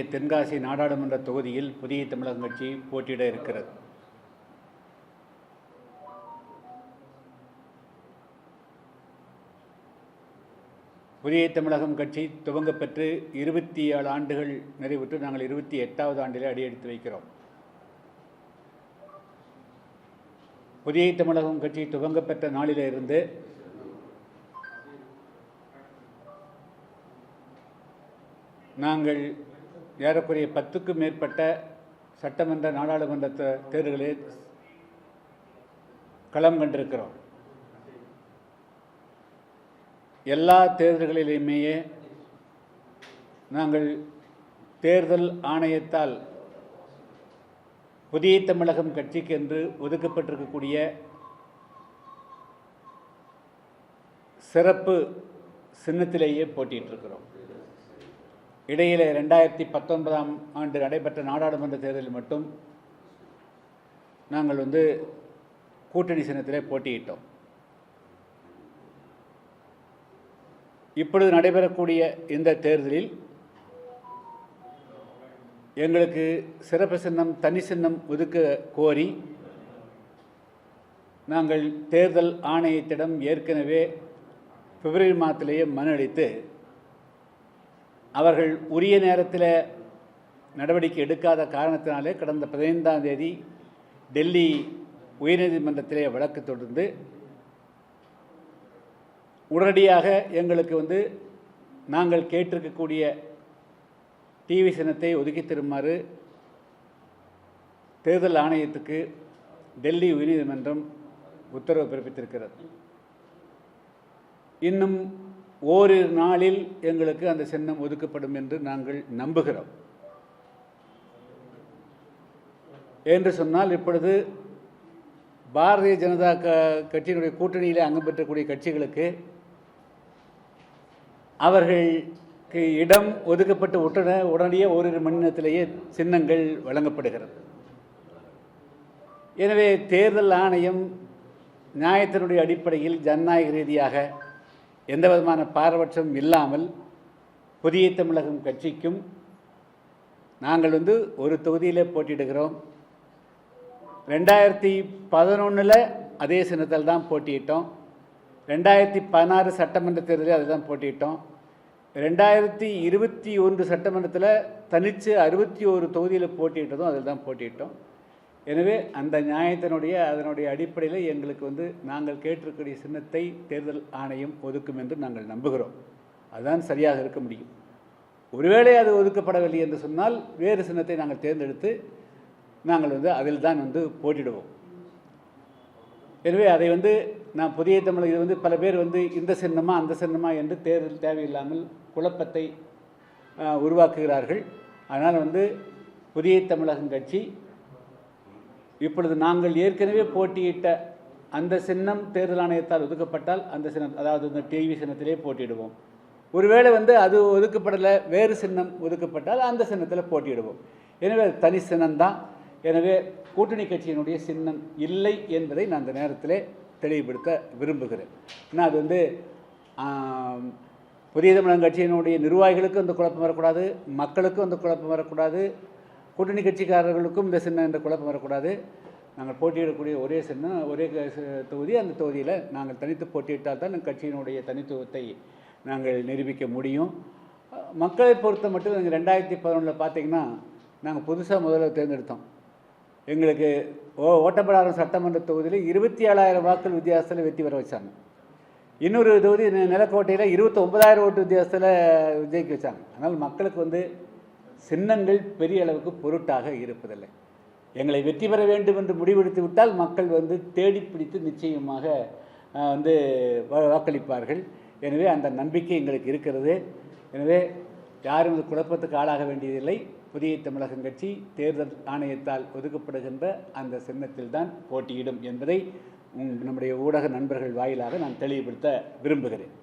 இருக்கக்கூடிய தென்காசி நாடாளுமன்ற தொகுதியில் புதிய தமிழகம் கட்சி போட்டியிட இருக்கிறது. புதிய தமிழகம் கட்சி துவங்கப்பெற்று இருபத்தி ஏழு ஆண்டுகள் நிறைவுற்று நாங்கள் இருபத்தி எட்டாவது ஆண்டிலே அடியெடுத்து வைக்கிறோம். புதிய தமிழகம் கட்சி துவங்கப்பெற்ற நாளிலிருந்து நாங்கள் ஏறக்குறைய பத்துக்கும் மேற்பட்ட சட்டமன்ற நாடாளுமன்ற தேர்தலில் தேர்தல்களில் களம் கண்டிருக்கிறோம். எல்லா தேர்தல்களிலுமே நாங்கள் தேர்தல் ஆணையத்தால் புதிய தமிழகம் கட்சிக்கு என்று ஒதுக்கப்பட்டிருக்கக்கூடிய சிறப்பு சின்னத்திலேயே போட்டியிட்டிருக்கிறோம். இடையிலே ரெண்டாயிரத்தி பத்தொன்பதாம் ஆண்டு நடைபெற்ற நாடாளுமன்ற தேர்தலில் மட்டும் நாங்கள் வந்து கூட்டணி சின்னத்திலே போட்டியிட்டோம். இப்பொழுது நடைபெறக்கூடிய இந்த தேர்தலில் எங்களுக்கு சிறப்பு சின்னம் தனி சின்னம் ஒதுக்க கோரி நாங்கள் தேர்தல் ஆணையத்திடம் ஏற்கனவே பிப்ரவரி மாதத்திலேயே மனு அளித்து அவர்கள் உரிய நேரத்தில் நடவடிக்கை எடுக்காத காரணத்தினாலே கடந்த பதினைந்தாம் தேதி டெல்லி உயர்நீதிமன்றத்திலே வழக்கு தொடர்ந்து உடனடியாக எங்களுக்கு வந்து நாங்கள் கேட்டிருக்கக்கூடிய டிவி சின்னத்தை ஒதுக்கி தருமாறு தேர்தல் ஆணையத்துக்கு டெல்லி உயர்நீதிமன்றம் உத்தரவு பிறப்பித்திருக்கிறது. இன்னும் ஓரிரு நாளில் எங்களுக்கு அந்த சின்னம் ஒதுக்கப்படும் என்று நாங்கள் நம்புகிறோம். என்று சொன்னால் இப்பொழுது பாரதிய ஜனதா க கட்சியினுடைய கூட்டணியில் அங்கம் பெற்றக்கூடிய கட்சிகளுக்கு அவர்களுக்கு இடம் ஒதுக்கப்பட்ட உடனே உடனடியே ஓரிரு மணி நேரத்திலேயே சின்னங்கள் வழங்கப்படுகிறது. எனவே தேர்தல் ஆணையம் நியாயத்தினுடைய அடிப்படையில் ஜனநாயக ரீதியாக எந்த விதமான பாரபட்சம் இல்லாமல் புதிய தமிழகம் கட்சிக்கும் நாங்கள் வந்து ஒரு தொகுதியில் போட்டியிடுகிறோம். ரெண்டாயிரத்தி பதினொன்றில் அதே சின்னத்தில் தான் போட்டியிட்டோம். ரெண்டாயிரத்தி பதினாறு சட்டமன்ற தேர்தலில் அதை தான் போட்டியிட்டோம். ரெண்டாயிரத்தி இருபத்தி ஒன்று சட்டமன்றத்தில் தனித்து அறுபத்தி ஒரு தொகுதியில் போட்டியிட்டதும் அதில் தான் போட்டியிட்டோம். எனவே அந்த நியாயத்தினுடைய அதனுடைய அடிப்படையில் எங்களுக்கு வந்து நாங்கள் கேட்டிருக்கக்கூடிய சின்னத்தை தேர்தல் ஆணையம் ஒதுக்கும் என்று நாங்கள் நம்புகிறோம். அதுதான் சரியாக இருக்க முடியும். ஒருவேளை அது ஒதுக்கப்படவில்லை என்று சொன்னால் வேறு சின்னத்தை நாங்கள் தேர்ந்தெடுத்து நாங்கள் வந்து அதில் தான் வந்து போட்டிடுவோம். எனவே அதை வந்து நான் புதிய தமிழ் இது வந்து பல பேர் வந்து இந்த சின்னமா அந்த சின்னமா என்று தேர்தல் தேவையில்லாமல் குழப்பத்தை உருவாக்குகிறார்கள். அதனால் வந்து புதிய தமிழகம் கட்சி இப்பொழுது நாங்கள் ஏற்கனவே போட்டியிட்ட அந்த சின்னம் தேர்தல் ஆணையத்தால் ஒதுக்கப்பட்டால் அந்த சின்னம் அதாவது இந்த டிவி சின்னத்திலே போட்டியிடுவோம். ஒருவேளை வந்து அது ஒதுக்கப்படலை வேறு சின்னம் ஒதுக்கப்பட்டால் அந்த சின்னத்தில் போட்டியிடுவோம். எனவே அது தனி சின்னம்தான். எனவே கூட்டணி கட்சியினுடைய சின்னம் இல்லை என்பதை நான் அந்த நேரத்தில் தெளிவுபடுத்த விரும்புகிறேன். ஏன்னா அது வந்து புதிய தமிழகம் கட்சியினுடைய நிர்வாகிகளுக்கும் அந்த குழப்பம் வரக்கூடாது மக்களுக்கும் அந்த குழப்பம் வரக்கூடாது கூட்டணி கட்சிக்காரர்களுக்கும் இந்த சின்னம் என்ற குழப்பம் வரக்கூடாது. நாங்கள் போட்டியிடக்கூடிய ஒரே சின்னம் ஒரே க- தொகுதி அந்த தொகுதியில் நாங்கள் தனித்து போட்டியிட்டால் தான் கட்சியினுடைய தனித்துவத்தை நாங்கள் நிரூபிக்க முடியும். மக்களை பொறுத்த மட்டும் நாங்கள் ரெண்டாயிரத்தி பதினொன்றில் பார்த்தீங்கன்னா நாங்கள் புதுசாக முதல்ல தேர்ந்தெடுத்தோம். எங்களுக்கு ஓ ஓட்டப்படாரம் சட்டமன்ற தொகுதியில் இருபத்தி ஏழாயிரம் வாக்குகள் வித்தியாசத்தில் வெற்றி பெற வச்சாங்க. இன்னொரு தொகுதி நிலக்கோட்டையில் இருபத்தி ஒன்பதாயிரம் ஓட்டு வித்தியாசத்தில் ஜெயிக்க வச்சாங்க. அதனால் மக்களுக்கு வந்து சின்னங்கள் பெரிய அளவுக்கு பொருட்டாக இருப்பதில்லை. எங்களை வெற்றி பெற வேண்டும் என்று முடிவெடுத்து விட்டால் மக்கள் வந்து தேடி பிடித்து நிச்சயமாக வந்து வா- வாக்களிப்பார்கள். எனவே அந்த நம்பிக்கை எங்களுக்கு இருக்கிறது. எனவே யாரும் இது குழப்பத்துக்கு ஆளாக வேண்டியதில்லை. புதிய தமிழகம் கட்சி தேர்தல் ஆணையத்தால் ஒதுக்கப்படுகின்ற அந்த சின்னத்தில் தான் போட்டியிடும் என்பதை நம்முடைய ஊடக நண்பர்கள் வாயிலாக நான் தெளிவுபடுத்த விரும்புகிறேன்.